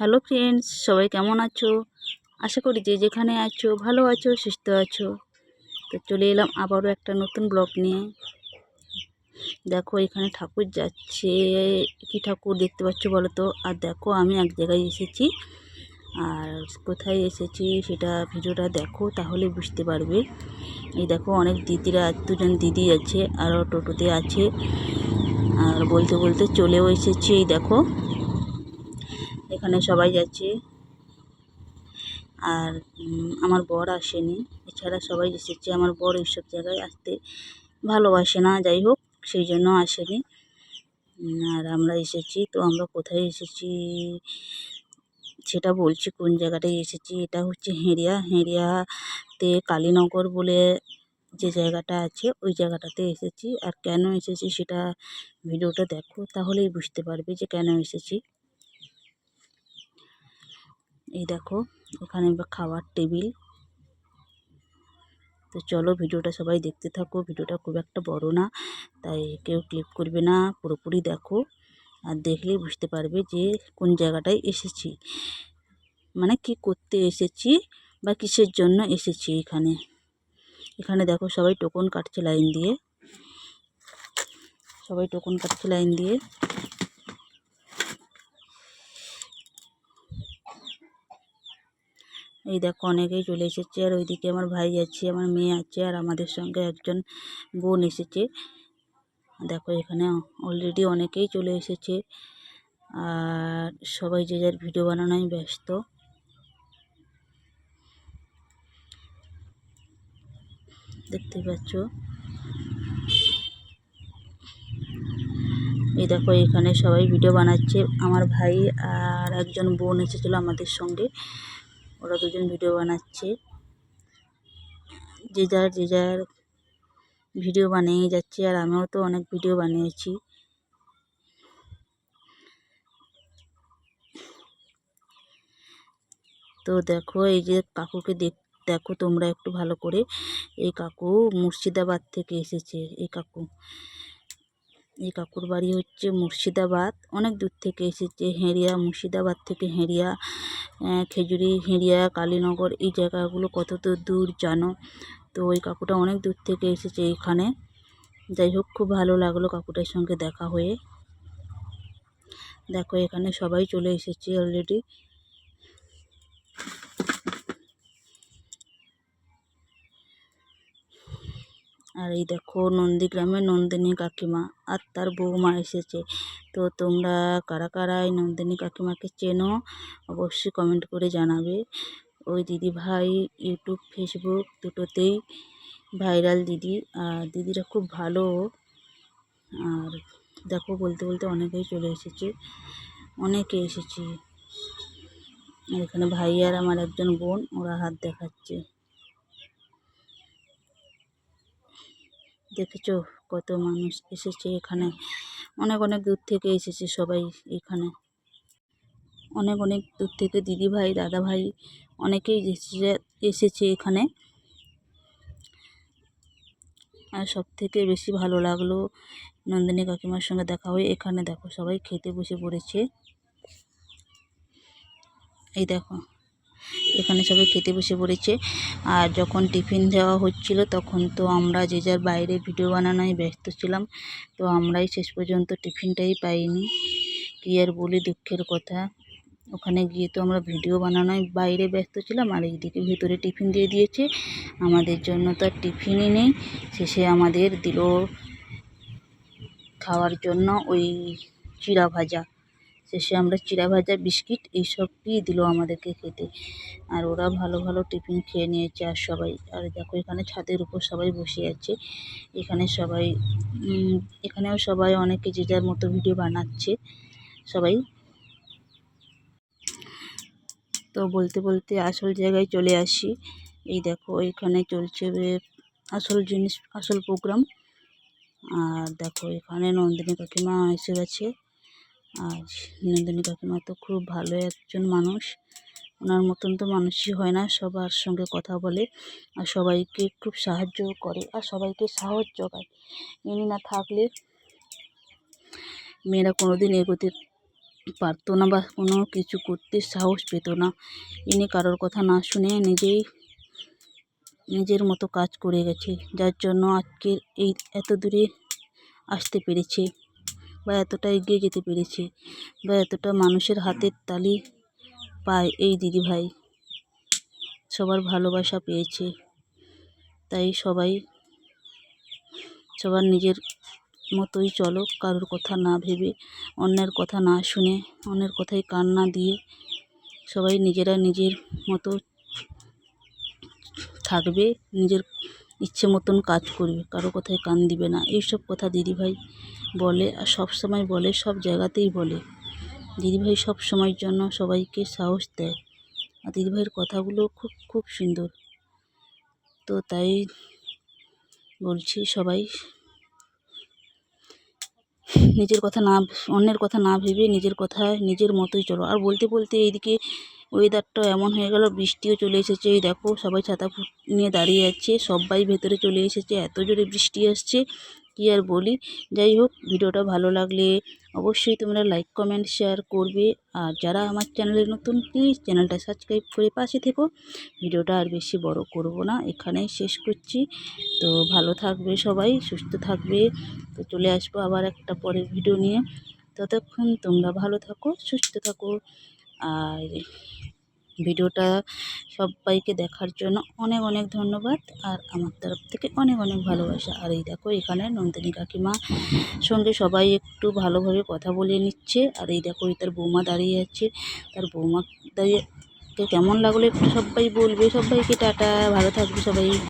Hello friends, সবাই কেমন আছো? আশা করি যে যেখানে আছো, ভালো আছো, সুস্থ আছো। তো চলে এলাম আবারও একটা নতুন ব্লগ নিয়ে। দেখো, এখানে ঠাকুর যাচ্ছে। কি ঠাকুর দেখতে পাচ্ছ বলো তো আর দেখো, আমি এক জায়গায় এসেছি। আর কোথায় এসেছি সেটা ভিডিওটা দেখো, তাহলে বুঝতে পারবে। এই দেখো, অনেক দিদিরা, দুজন দিদি আছে, আরও টোটোতে আছে। আর বলতে বলতে চলেও এসেছি, এই দেখো। এখানে সবাই যাচ্ছে। আর আমার বর আসেনি। এছাড়া সবাই এসেছে। আমার বর এইসব জায়গায় আসতে ভালোবাসে না, যাই হোক, সেই জন্য আসেনি। আর আমরা এসেছি। তো আমরা কোথায় এসেছি? সেটা বলছি, কোন জায়গাটায় এসেছি? এটা হচ্ছে হেরিয়া হেরিয়াতে কালীনগর বলে যে জায়গাটা আছে, ওই জায়গাটাতে এসেছি। আর কেন এসেছি সেটা ভিডিওটা দেখো, তাহলেই বুঝতে পারবে যে কেন এসেছি। এই দেখো এখানে খাওয়ার টেবিল। তো চলো ভিডিওটা সবাই দেখতে থাকো, ভিডিওটা খুব একটা বড় না, তাই কেউ ক্লিক করবে না, পুরোপুরি দেখো। আর দেখলেই বুঝতে পারবে যে কোন জায়গাটায় এসেছি। মানে কি করতে এসেছি বা কিসের জন্য এসেছি এখানে। এখানে দেখো সবাই টোকন কাটছে লাইন দিয়ে। সবাই টোকন কাটছে লাইন দিয়ে। এই দেখো অনেকেই চলে এসেছে, আর ওইদিকে আমার ভাই আছে, আমার মেয়ে আছে, আর আমাদের সঙ্গে একজন বোন এসেছে। দেখো এখানে অলরেডি অনেকেই চলে এসেছে, আর সবাই যে যার ভিডিও বানানোয় ব্যস্ত। দেখতে পাচ্ছ? এই দেখো এখানে সবাই ভিডিও বানাচ্ছে, আমার ভাই আর একজন বোন এসেছিল আমাদের সঙ্গে। ওরা দুজন ভিডিও বানাচ্ছে। যে যার যে যার ভিডিও বানিয়ে যাচ্ছে, আর আমিও তো অনেক ভিডিও বানিয়েছি। তো দেখো, এই যে কাকুকে দেখ, দেখো তোমরা একটু ভালো করে। এই কাকু মুর্শিদাবাদ থেকে এসেছে। এই কাকু এই কাকুর বাড়ি হচ্ছে মুর্শিদাবাদ। অনেক দূর থেকে এসেছে হেঁড়িয়া, মুর্শিদাবাদ থেকে হেঁড়িয়া খেজুরি, হেঁড়িয়া, কালীনগর, এই জায়গাগুলো কত তো দূর জানো? তো ওই কাকুটা অনেক দূর থেকে এসেছে এখানে। যাই হোক, খুব ভালো লাগল কাকুটার সঙ্গে দেখা হয়ে। দেখো, এখানে সবাই চলে এসেছে অলরেডি আর এই দেখো নন্দীগ্রামে নন্দিনী কাকিমা, আর তার বৌমা এসেছে। তো তোমরা কারা কারা এই নন্দিনী কাকিমাকে চেনো, অবশ্যই কমেন্ট করে জানাবে। ওই দিদি ভাই ইউটিউব ফেসবুক দুটোতেই ভাইরাল দিদি, আর দিদিরা খুব ভালো। আর দেখো বলতে বলতে অনেকেই চলে এসেছে, অনেকে এসেছে। আর এখানে ভাই আর আমার একজন বোন, ওরা হাত দেখাচ্ছে। দেখেছ? কত মানুষ এসেছে এখানে। অনেক অনেক দূর থেকে এসেছে সবাই এখানে। অনেক অনেক দূর থেকে দিদি ভাই, দাদা ভাই অনেকেই এসেছে এসেছে এখানে। আর সব থেকে বেশি ভালো লাগল নন্দিনী কাকিমার সঙ্গে দেখা হয়ে। এখানে দেখো সবাই খেতে বসে পড়েছে। এই দেখো। এখানে সবাই খেতে বসে পড়েছে। আর যখন টিফিন দেওয়া হচ্ছিল, তখন তো আমরা যে যার বাইরে ভিডিও বানানোয় ব্যস্ত ছিলাম, তো আমরাই শেষ পর্যন্ত টিফিনটাই পাইনি। কী আর বলি, দুঃখের কথা। ওখানে গিয়ে তো আমরা ভিডিও বানানোয় বাইরে ব্যস্ত ছিলাম, আর এইদিকে ভিতরে টিফিন দিয়ে দিয়েছে। আমাদের জন্য তো আর টিফিনই নেই। শেষে আমাদের দিল খাওয়ার জন্য ওই চিড়া ভাজা শেষে আমরা চিড়া ভাজা, বিস্কিট এইসবই দিল আমাদেরকে খেতে। আর ওরা ভালো ভালো টিফিন খেয়ে নিয়েছে আর সবাই। আর দেখো এখানে ছাদের উপর সবাই বসে আছে। এখানে সবাই এখানেও সবাই অনেকে যে যার মতো ভিডিও বানাচ্ছে, সবাই। তো বলতে বলতে আসল জায়গায় চলে আসি। এই দেখো এখানে চলছে আসল জিনিস, আসল প্রোগ্রাম আর দেখো এখানে নন্দিনী কাকিমা এসে গেছে। আর নন্দিনী কাকিমা তো খুব ভালো একজন মানুষ। ওনার মতন তো মানুষই হয় না, সবার সঙ্গে কথা বলে আর সবাইকে খুব সাহায্য করে আর সবাইকে সাহস জোগায় ইনি না থাকলে মেয়েরা কোনো দিন এগোতে পারতো না বা কোনো কিছু করতে সাহস পেত না। ইনি কারোর কথা না শুনে নিজেই নিজের মতো কাজ করে গেছে, যার জন্য আজকে এই এত দূরে আসতে পেরেছে। বা এতটা এগিয়ে যেতে পেরেছে বা এতটা মানুষের হাতের তালি পায় এই দিদিভাই। সবার ভালোবাসা পেয়েছে। তাই সবাই, সবার নিজের মতোই চলো, কারোর কথা না ভেবে, অন্যের কথা না শুনে, অন্যের কথায় কান না দিয়ে সবাই নিজেরা নিজের মতো থাকবে, নিজের ইচ্ছে মতন কাজ করবে, কারও কথায় কান দিবে না। এইসব কথা দিদিভাই বলে আর সব সময় বলে, সব জায়গাতেই বলে। দিদিভাই সব সময়ের জন্য সবাইকে সাহস দেয়। আর দিদিভাইয়ের কথাগুলো খুব খুব সুন্দর। তো তাই বলছি সবাই, নিজের কথা না, অন্যের কথা না ভেবে নিজের কথায় নিজের মতোই চলো। আর বলতে বলতে এইদিকে ওয়েদারটা এমন হয়ে গেল, বৃষ্টিও চলে এসেছে। এই দেখো সবাই ছাতা নিয়ে দাঁড়িয়ে আছে, সবাই ভেতরে চলে এসেছে। এত জোরে বৃষ্টি আসছে কী আর বলি? যাই হোক, ভিডিওটা ভালো লাগলে অবশ্যই তোমরা লাইক কমেন্ট শেয়ার করবে। আর যারা আমার চ্যানেলে নতুন প্লিজ চ্যানেলটা সাবস্ক্রাইব করে পাশে থেকো। ভিডিওটা আর বেশি বড় করব না, এখানেই শেষ করছি। তো ভালো থাকবে সবাই, সুস্থ থাকবে। তো চলে আসব আবার একটা পরের ভিডিও নিয়ে। ততক্ষণ তোমরা ভালো থাকো, সুস্থ থাকো। আর ভিডিওটা সবাইকে দেখার জন্য অনেক অনেক ধন্যবাদ। আর আমার তরফ থেকে অনেক অনেক ভালোবাসা। আর এই দেখো, এখানে নন্দিনী কাকিমা সঙ্গে সবাই একটু ভালোভাবে কথা বলে নিচ্ছে। আর এই দেখো তার বৌমা দাঁড়িয়ে আছে। তার বৌমা দাঁড়িয়ে কেমন লাগল একটু সবাই বলবে। সবাইকে টাটা, ভালো থাকবে সবাই।